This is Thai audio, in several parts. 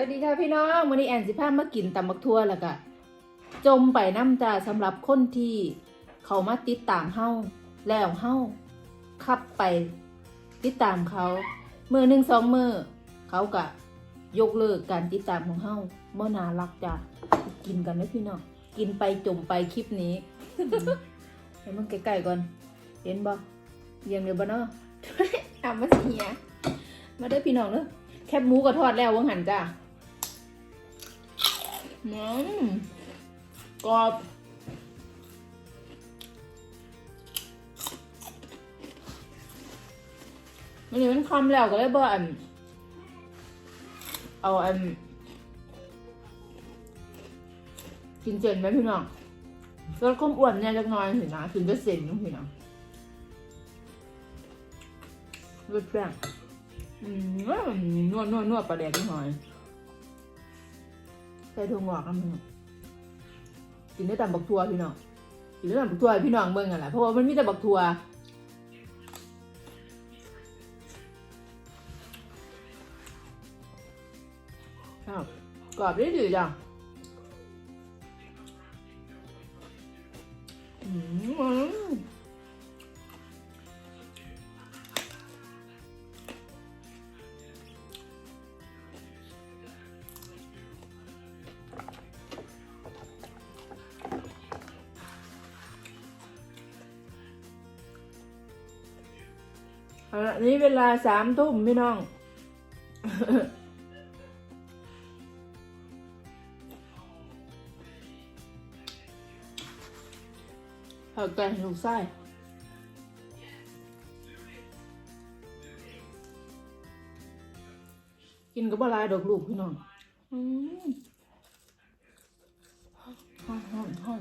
วัสดีค่ะพี่น้องวันนี้แอนสิพามากินตำบักทั่วแล้วก็จมไปน้ำจ้าสำหรับคนที่เขามาติดตามเฮาแล้วเฮาขับไปติดตามเขามือหนึ่งสองมือเขาก็ยกเลิกการติดตามของเฮาเมื่อนารักจ้ะกินกันนะพี่น้องกินไปจมไปคลิปนี้เดี๋ยวมึงใกล้ๆก่อน เห็นบ่เยี่ยงเดียวบ่เนาะทำมาเสียมาเด้พี่น้องเด้อแคบหมูก็ทอดแล้ววังหันจ้ะ อืมกรอบมันนี่มันคำแล้วก็เลยบ่อันเอาอันกินเจนไหมพี่น้องลดความอ้วนเนี่ยจักน้อยสินนะถึงจะเซ็นจังพี่น้องรสแป้งอืมนวดนวดนวดปลาแดกนิดหน่อย ส่ถั่วงอกน้ำพี่น้องกินได้แต่บักทัวพี่น้องกินได้แต่บักทัวพี่น้องเบิ่งกันแหละเพราะว่ามันมีแต่บักทัวครับกรอบดีดีจังอืม อันนี้เวลาสามทุ่มพี่น้อง เอาแกงลูไส้กินกับบะลายดอกลูกพี่น้องอืมฮ้อนฮ้อนฮ้อน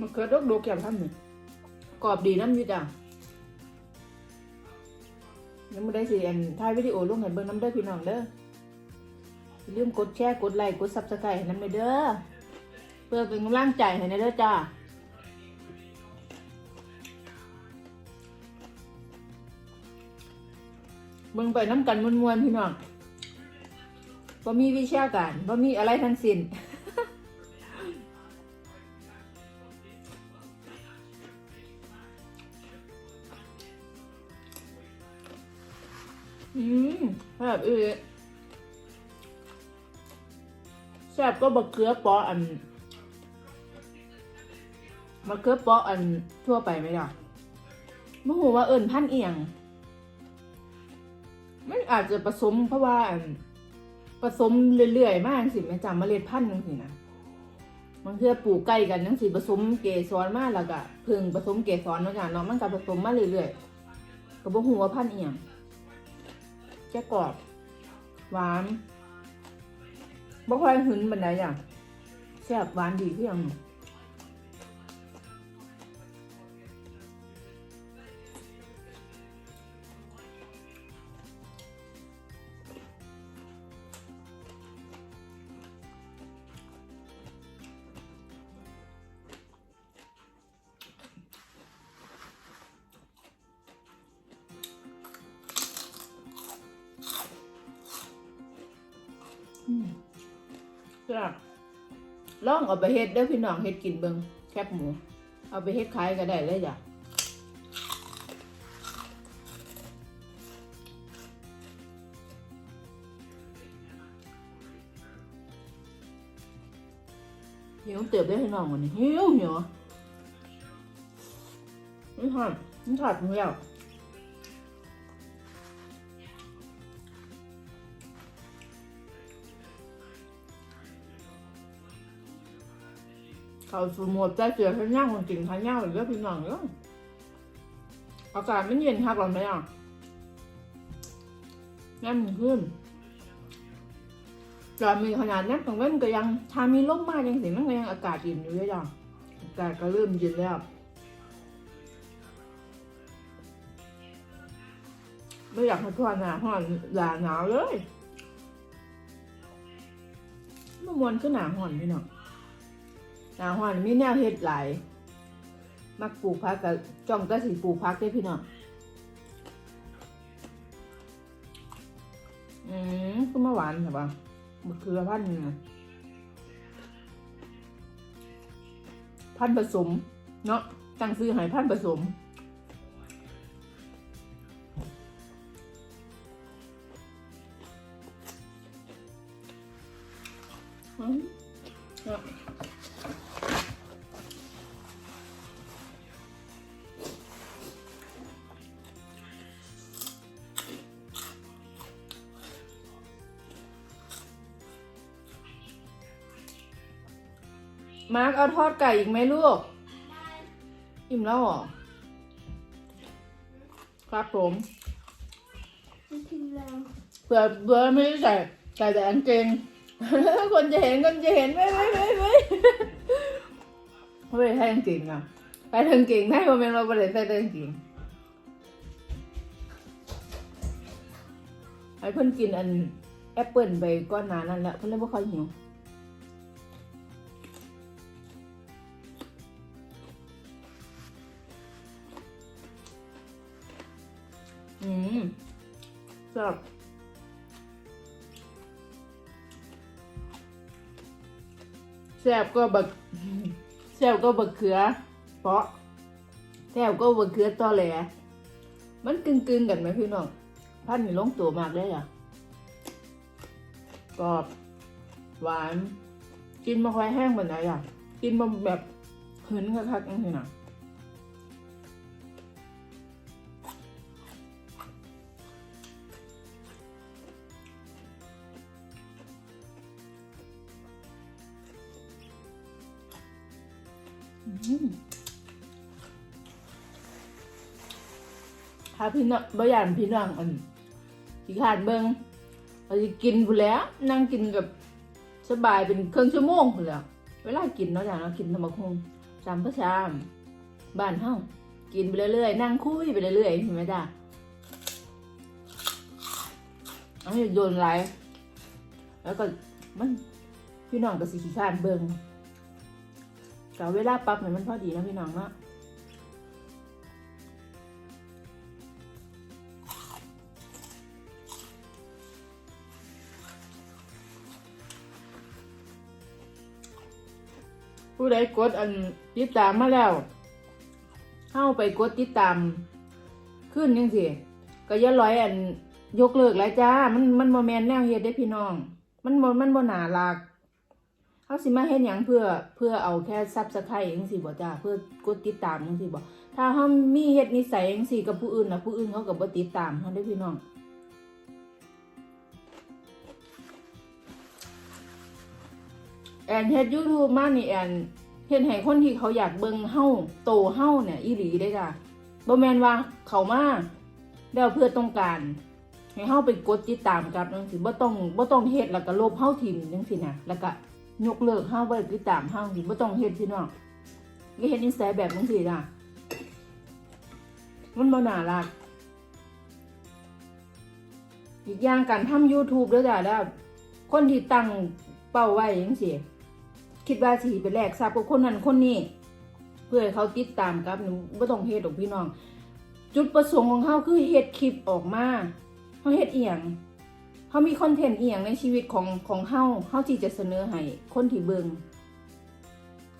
มันเกิดดกดกแกมทำหนึ่งกรอบดีน้ำอยูจ้ะยังไม่ได้สิอันถ่ายวิดีโอลงให้เบิ่งน้ำเด้อพี่น้องเด้อลืมกดแชร์กดไลค์กดซับสไครต์ให้น้ำเด้อเพื่อเป็นกำลังใจให้ในเด้อจ้าเบิ่งไปน้ำกันมวนๆพี่น้องบ่มีวิชาการบ่มีอะไรทั้งสิ้น อืมแบบเออแซ่บก็บะเขือปออันบะเขือปออันทั่วไปไหมล่ะไม่หูว่าเอิญพันเอียงมันอาจจะผสมเพราะว่าอันผสมเรื่อยๆ มากสิแม่จำเมล็ดพันธุ์จังสินะมันคือปลูกใกล้กันจังสิผสมเกสรมากแล้วก็พึ่งผสมเกสรเนาะจ้ะเนาะมันก็ผสมมาเรื่อยๆก็บ่หูว่าพันธุ์เอียง จะกรอบ หวานบ่ค่อยหึนบันไดอย่างแซ่บหวานดีเพียง แซ่บลองเอาไปเฮ็ดเด้อพี่น้องเฮ็ดกินเบิงแคบหมู เอาไปเฮ็ดขายก็ได้เลยจ้ะหิวเติบได้พี่น้องวันนี้เหิวหิวนี่ทอดนี่ทอดหมูแล้ว เขาสูหมดใจเสียทั้งย่างคนจริงทั้งย่างเลยเด้อพี่น้องเด้ออากาศไมันเย็นคักหรอไหมอะแง่มนขึ้นจะมีขนาดนั้นตรงนั้นก็ยังถ้ามีลมมายังสิมันก็ยังอากาศเย็นอยู่เลยจ้ะอากาศก็เริ่มเย็นแล้วไม่อยากให้ทั่วหนาห้อนหลาหนาวเลยมื่อมวนก็หนาห้อนพี่น้อง หนาห้อนมีแนวเฮ็ดหลายมักปลูกพักกับจ้องก็สิปลูกพักได้พี่น้องอืมก็มาหวานใช่ปะมะเขือพันธุ์นะพันธุ์ผสม เนาะตั้งซื้อให้พันธุ์ผสมอืม มาร์กเอาทอดไก่อีกไหมลูก อิ่มแล้วเหรอ ครับผมไม่ถึงแล้วเผื่อเผื่อไม่ได้ใส่ใส่แต่กางเกงคนจะเห็นคนจะเห็นไม่ไม่ไม่ไม่ไม่ได้ใส่กางเกงอะใส่กางเกงได้ว่าเป็นเราไม่ได้ใส่แต่กางเกงไอ้เพิ่นกินอันแอปเปิลไปก้อนหนานั่นแหละเพิ่นเลยว่าเขาหิว อืมชอบแซ่บก็บักแซ่บก็บักเขือเพราะแซ่บก็บักเขือตอแหลมันกึ่งกึ่งๆกันไหมพี่น้องพันนี่ลงตัวมากเลยอะกรอบหวาน กินมาค่อยแห้งเหมือนไหนอะ กินมาแบบเหินคักๆนั่นสินะ ถ้าพี่น้องบ่ยานพี่น้องอันขี้ขาดเบิงเราจะกินพูแล้ว นั่งกินกับสบายเป็นครึ่งชั่วโมงพูแล้ว เวลากินเนาะอย่างเรากินธรรมคงจำพระชาม บ้านเฮากินไปเรื่อยๆ นั่งคุยไปเรื่อยๆเห็นไหมจ้าอันนี้โดนไรแล้วก็มันพี่น้องก็สิขี้ขานเบิง กับเวลาปรับให้มันพอดีนะพี่น้องเนาะผู้ใดกดอันติดตามมาแล้วเข้าไปกดติดตามขึ้นยังสิก็ย่าร้อยอันยกเลิกแล้วจ้า มันมันโมแมนต์แนวเฮ็ดได้พี่น้อง มันมันบ่หนาลาก เขาสิมาเฮ็ดหยังเพื่อเพื่อเอาแค่ซับสไครต์จังซี่บ่จ้าเพื่อกดติดตามจังซี่บ่ถ้าเฮามีเฮ็ดนิสัยจังซี่กับผู้อื่นนะผู้อื่นเขาก็บ่ติดตามเฮาได้อพี่น้องแอนเฮ็ดยูทูบมานี่แอนเฮ็ดให้คนที่เขาอยากเบิ่งเฮาโตเฮาเนี่ยอีหลีได้จ้ะบ่แม่นว่าเขามาแล้วเพื่อต้องการให้เฮาไปกดติดตามกับจังซี่บ่ต้องบ่ต้องเฮ็ดแล้วก็ลบเฮาทิ้งจังซี่นะแล้วก็ ยกเลิกเฮาบ่ได้ติดตามเฮาสิบ่ต้องเฮ็ดพี่น้องก็เฮ็ดนิสัยแบบจังซี่จ้ะมันบ่น่ารัก อีกอย่างการทำ YouTube ด้วยจ้ะแล้ว คนที่ตั้งเป้าไว้จังซี่คิดว่าสิไปแลกทรัพย์กับคนนั้นคนนี้เพื่อให้เขาติดตามกับหนูไม่ต้องเฮ็ดหรอกพี่น้อง จุดประสงค์ของเขาคือเฮ็ดคลิปออกมาเขาเฮ็ดเอียง เขามีคอนเทนต์เอียงในชีวิตของของเฮาเฮาที่จะเสนอให้คนที่เบิง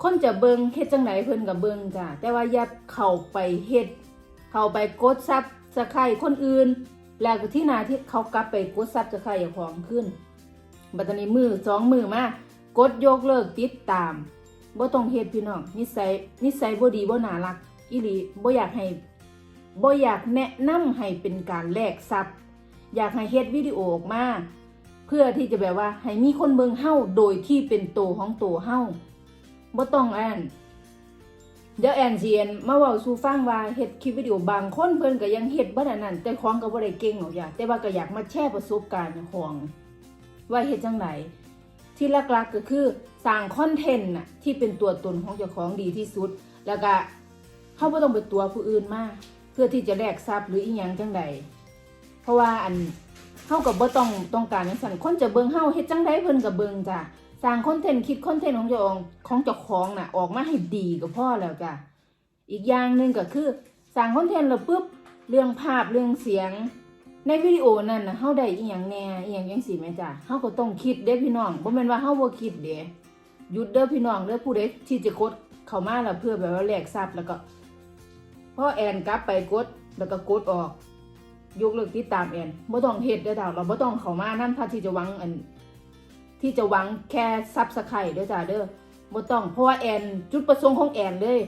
คนจะเบิงเฮ็ดจังไหนเพิ่นกับเบิงจ้ะแต่ว่าอย่าเข้าไปเฮ็ด เข้าไปกดซับสไครคนอื่น แล้วก็ที่นาที่เขากลับไปกดซับสไครอย่าของขึ้น บัตอนนี้มือสองมือมากดยกเลิกติดตามบ่ต้องเฮ็ดพี่น้องนิสัยนิสัยบ่ดีบ่น่ารักอีหลีบ่อยากให้บ่อยากแนะนำให้เป็นการแลกทรัพย์ อยากให้เฮ็ดวิดีโอออกมาเพื่อที่จะแบบว่าให้มีคนเบิ่งเฮาโดยที่เป็นโตวของโตวเฮาบ่ต้องแอนเดี๋ยวแอนเซียนมาเว้าสู่ฟังว่าเฮ็ดคลิปวิดีโอบางคนเพิ่นก็ยังเฮ็ดบ่ได้นั่นแต่ของก็บ่ได้เก่งหรอกจ้ะแต่ว่าก็อยากมาแชร์ประสบการณ์ของว่าเฮ็ดจังไดที่หลักๆก็คือสร้างคอนเทนต์น่ะที่เป็นตัวตนของเจ้าของดีที่สุด แล้วก็เฮาบ่ต้องไปตัวผู้อื่นมาเพื่อที่จะแลกทรัพย์หรืออีหยังจังใด เพราะว่าอันเฮาก็บ่ต้องต้องการจังซั่นคนจะเบิ่งเฮาเฮ็ดจังไดเพิ่นก็เบิ่งจ้ะสร้างคอนเทนต์คิดคอนเทนต์ของเจ้าของของเจ้าของน่ะออกมาให้ดีก็พอแล้วจ้ะอีกอย่างหนึ่งก็คือสร้างคอนเทนต์แล้วปุ๊บเรื่องภาพเรื่องเสียง ในวิดีโอนั้นน่ะเฮาได้อีหยังแน่อีหยังจังซี่แม่จ้ะเฮาก็ต้องคิดเด้พี่น้องบ่แม่นว่าเฮาบ่คิดเด้หยุดเด้อพี่น้องเด้อผู้ใดที่จะกดเข้ามาแล้วเพื่อแบบว่าแลกทรัพย์แล้วก็พอแอนกลับไปกดแล้วก็กดออก ยกเลิกติดตามแอนบ่ต้องเฮ็ดเด้อดาเราบ่ต้องเข้ามานํถ้าที่จะหวังอัน ที่จะหวังแค่ซับสไครต์เด้อจ้าเด้อบ่ต้องเพราะว่าแอนจุดประสงค์ของแอนเลย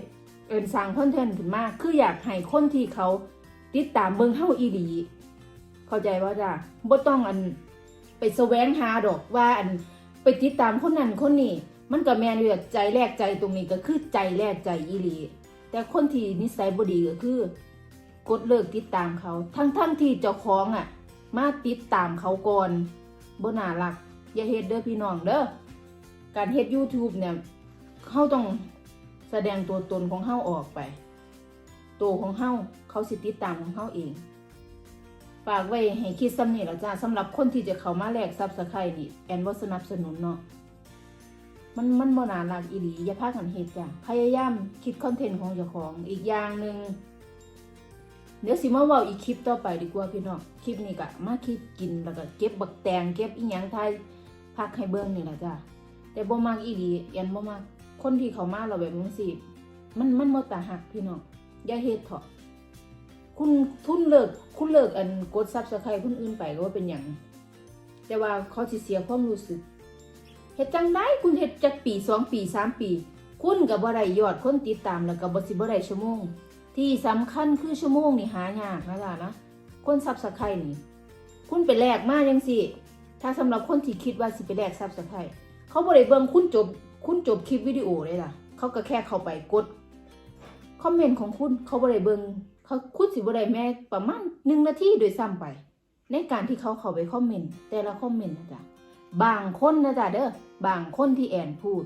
เอ็นสร้างคอนเทนต์ขึ้นมาคืออยากให้คนที่เขาติดตามเบิ่งเฮาอีหลี เข้าใจว่าจ้ะบ่ต้องอันไปแสวงหาดอกว่าอันไปติดตามคนนั้นคนนี้มันก็แมนอยู่อะใจแรกใจตรงนี้ก็คือใจแรกใจอีหลี แต่คนที่นิสัยบ่ดีก็คือ กดเลิกติดตามเขา ทั้งทั้งที่เจ้าของอะ มาติดตามเขาก่อนบน่ารัก อย่าเฮ็ดเด้อพี่น้องเด้อการเฮ็ด YouTube เนี่ยเฮาต้องแสดงตัวตนของเฮาออกไป ตัวของเฮาเขาสิติดตามของเฮาเองฝากไว้ให้คิดซ้ำนี่ละจ้าสำหรับคนที่จะเข้ามาแลกซับสไครต์นี่แอนบ่สนับสนุนเนาะมันมันบ่น่ารักอีหลีอย่าพากันเฮ็ดจ้ะพยายามคิดคอนเทนต์ของเจ้าของอีกอย่างหนึ่ง เดี๋ยวสิมาเว้าอีกคลิปต่อไปดีกว่าพี่น้อง คลิปนี้ก็มาคิดกินแล้วก็เก็บบักแตงเก็บอีหยังไทยพักให้เบิ่งนี่แหละจ้ะ แต่บ่มักอีหลีแอนบ่มักคนที่เขามาเราแบบนี้สิมันมันบ่ตาหักพี่น้องอย่าเฮ็ดเถอะคุณทุนเลิกคุณเลิกอันกดซับสไครต์คนอื่นไปก็ว่าเป็นอย่าง แต่ว่าเขาสิเสียความรู้สึกเฮ็ดจังได้คุณเฮ็ดจักปีสองปีสามปี คุณกับบ่ได้ยอดคนติดตามแล้วก็บ่สิบ่ได้ชั่วโมง ที่สำคัญคือชั่วโมงนี่หายากนะจ๊ะนะคนซับสไครต์นี่ คุณไปแลกมาจังสิถ้าสำหรับคนที่คิดว่าสิไปแลกซับสไครต์เขาบ่ได้เบิงคุณจบคุณจบคลิปวิดีโอเลยล่ะ เขาก็แค่เข้าไปกดคอมเมนต์ของคุณเขาบ่ได้เบิงเขาคุณสิบ่ได้แม้ประมาณหนึ่งนาทีโดยซ้ำไป ในการที่เขาเข้าไปคอมเมนต์แต่ละคอมเมนต์นะจ๊ะบางคนนะจ๊ะเด้อบางคนที่แอนพูด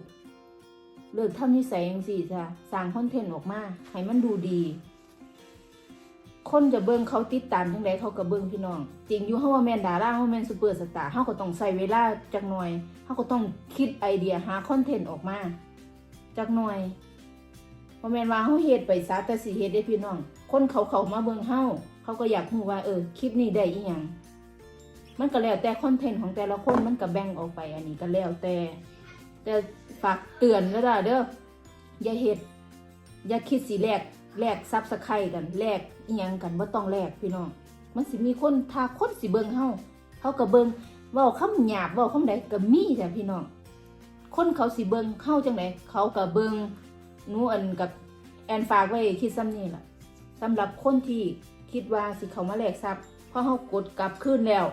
เลิกทำนิสัยอย่างสี่จ้ะสร้างคอนเทนต์ออกมาให้มันดูดี คนจะเบิ่งเขาติดตามจังไดเขาก็เบิ่งพี่น้อง จริงอยู่เฮาว่าแมนดาราเฮาแมนซูเปอร์สตาร์เฮาก็ต้องใช้เวลาจักหน่อยเฮาก็ต้องคิดไอเดียหาคอนเทนต์ออกมาจักหน่อยบ่แมนว่าเฮาเฮ็ดไปซะแต่สิเฮ็ดได้พี่น้อง คนเขาเขามาเบิ่งเฮาเขาก็อยากรู้ว่าเออคลิปนี้ได้อีหยังมันก็แล้วแต่คอนเทนต์ของแต่ละคนมันก็แบ่งออกไปอันนี้ก็แล้วแต่ แต่ฝากเตือนแล้วจ้ะเด้ออย่าเฮ็ดอย่าคิดสิแลกแลกซับสไครกันแลกอีหยังกันบ่าต้องแลกพี่น้อง มันสิมีคนถ้าคนสิเบิงเฮาเขาก็เบิ่งเว้าคำหยาบเว้าคำใดก็มีจ้ะพี่น้อง คนเขาสิเบิงเฮาจังไดเขาก็เบิงนูอันกับแอนฝากไว้คิดซ้ำนี่แหละสำหรับคนที่คิดว่าสิเขามาแลกทรัพย์เพราะเขากดกลับคืนแล้ว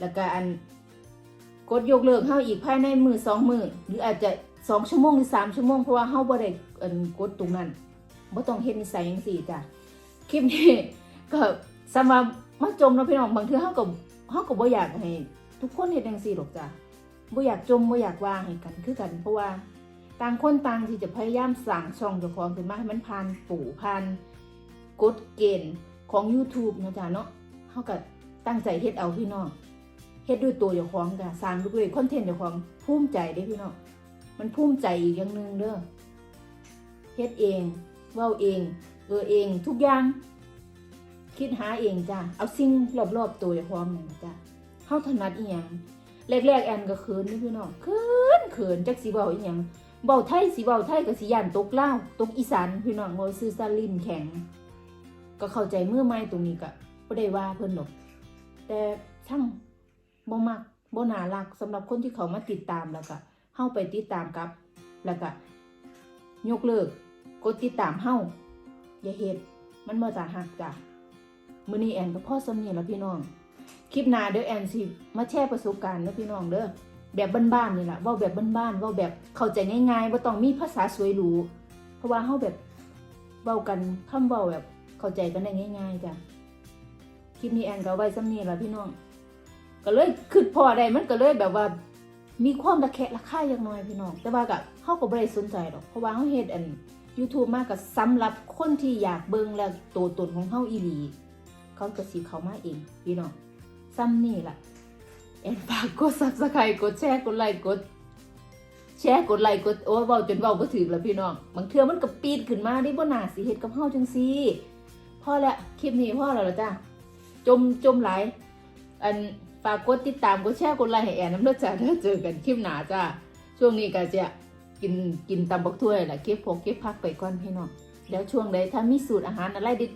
แล้วก็อัน กดยกเลิกเขาอีกภายในมือสองมือหรืออาจจะสองชั่วโมงหรือสามชั่วโมงเพราะว่าเขาบ่ได้อันกดตรงนั้นบ่ต้องเฮ็ดนิสัยย่างสี่จ้ะคลิปนี้ก็สำหรับมาจมเนาะพี่น้องบางเทื่อเขาก็เขาก็บ่อยากให้ทุกคนเฮ็ดจังซี่หรอกจ้ะบ่อยากจมบ่อยากว่าให้กันคือกันเพราะว่าต่างคนต่างที่จะพยายามสั่งช่องเจ้าของขึ้นมาให้มันผ่านปู่ผ่านกฎเกณฑ์ของ YouTube นะจ๊ะเนาะเฮาก็ตั้งใจเฮ็ดเอาพี่น้อง ฮ็ดด้วยตัวเจ้าของจ้ะสร้างด้วยคอนเทนต์เจ้าของภูมิใจเด้พี่น้องมันภูมิใจอีกอย่างหนึ่งเด้อเฮ็ดเองเว้าเองเออเองทุกอย่าง คิดหาเองจ้ะเอาสิ่งรอบๆตัวเจ้าของนั่นจ้ะเฮาถนัดอีหยังแรกๆแอนก็เขินนี่พี่น้องเขินเขินจักสิเว้าอีหยังเบาไทยสิเบาไทยก็สิย่านตกลาวตกอีสานพี่น้องบ่ซื้อซาลินแข็ง ก็เข้าใจเมื่อใหม่ตรงนี้ก็บ่ได้ว่าเพิ่นหรอกแต่ช่าง บ่มักบ่น่ารักสำหรับคนที่เขามาติดตามแล้วก็เฮาไปติดตามกับ แล้วก็ยกเลิกกดติดตามเฮาอย่าเฮ็ดมันบ่จะหักจ้ะมื้อนี้แอนก็พ่อสำเนียแล้วพี่น้อง คลิปหน้าเดี๋ยวแอนสิมาแชร์ประสบการณ์เด้อพี่น้องเด้อแบบบ้านๆนี่แหละว่าแบบบ้านๆว่าแบบเข้าใจง่ายๆว่าต้องมีภาษาสวยหรูเพราะว่าเฮาแบบเว้ากันคำเว้าแบบเข้าใจกันได้ง่าย ๆจ้ะคลิปนี้แอนก็ไว้ซ้ำนี้ละพี่น้อง ก็เลยคิดพอได้มันก็เลยแบบว่า มีความระแคะระคายอย่างน้อยพี่น้อง แต่ว่าก็เฮาก็บ่ได้สนใจดอกเพราะว่าเฮาเฮ็ดอัน YouTube มากก็สำหรับคนที่อยากเบิ่งและตัวตนของเฮาอีหลีเขาก็สิเขามาเองพี่น้องซ้ำนี่ล่ะแอนฝากกด Subscribe กดแชร์กดไลค์กด แชร์กดไลค์กดโอ้เว้าจนเว้าบ่ถึกแล้วพี่น้องบางเทื่อมันก็ปีดขึ้นมาได้บ่น่าสิเฮ็ดกับเฮาจังซี่พอล้วคลิปนี้พ่อแล้วล่ะจ้าจมจมไหลอัน ฝากกดติดตามกดแชร์กดไลค์ให้แอนน้ำเด้อจ้าเด้อเจอกันคลิปหนาจ้าช่วงนี้ก็จะกินกินตำบักถ้วยแหละเก็บพกเก็บพักไปก่อนพี่น้องแล้วช่วงใดถ้ามีสูตรอาหารอะไรดี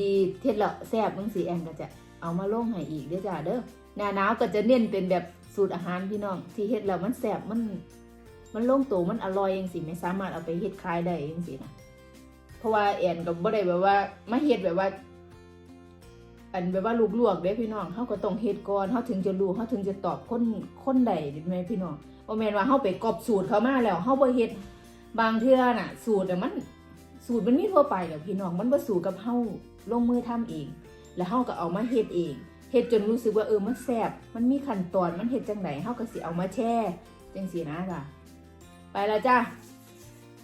ดีๆเท็ดแล้วแซ่บจังสีแอนก็จะเอามาลงให้อีกเด้อจ้าเด้อหน้าหนาวก็จะเน้นเป็นแบบสูตรอาหารพี่น้องที่เฮ็ดแล้วมันแซ่บมัน มันลงตัวมันอร่อยจังสิไม่สามารถเอาไปเฮ็ดขายได้จังสินะเพราะว่าแอนก็บ่ได้แบบว่ามาเฮ็ดแบบว่า อันแบบว่าลวกๆเด้พี่น้องเฮาก็ต้องเฮ็ดก่อนเฮาถึงจะรู้เฮาถึงจะตอบคนคนใดได้ไหมพี่น้องบ่แม่นว่าเฮาไปกอบสูตรเขามาแล้วเฮาบ่เฮ็ดบางเทื่อน่ะ สูตรน่ะมัน สูตรมันมีทั่วไปแหล้วพี่น้องมันบ่สู่กับเฮาลงมือทำเอง แล้วเฮาก็เอามาเฮ็ดเองเฮ็ดจนรู้สึกว่าเออมันแซ่บมันมีขั้นตอนมันเฮ็ดจังไดเฮาก็สิเอามาแช่จังซี่นะจ้ะไปแล้วจ้า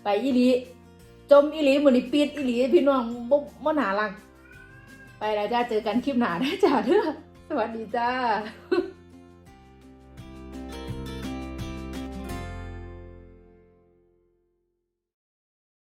ไปอีหลีจมอีหลีเหมือนี้ปิดอีหลีพี่น้องบ่บ่น่ารัก ไปแล้วจ้าเจอกันคลิปหน้าได้จ้าเด้อสวัสดีจ้า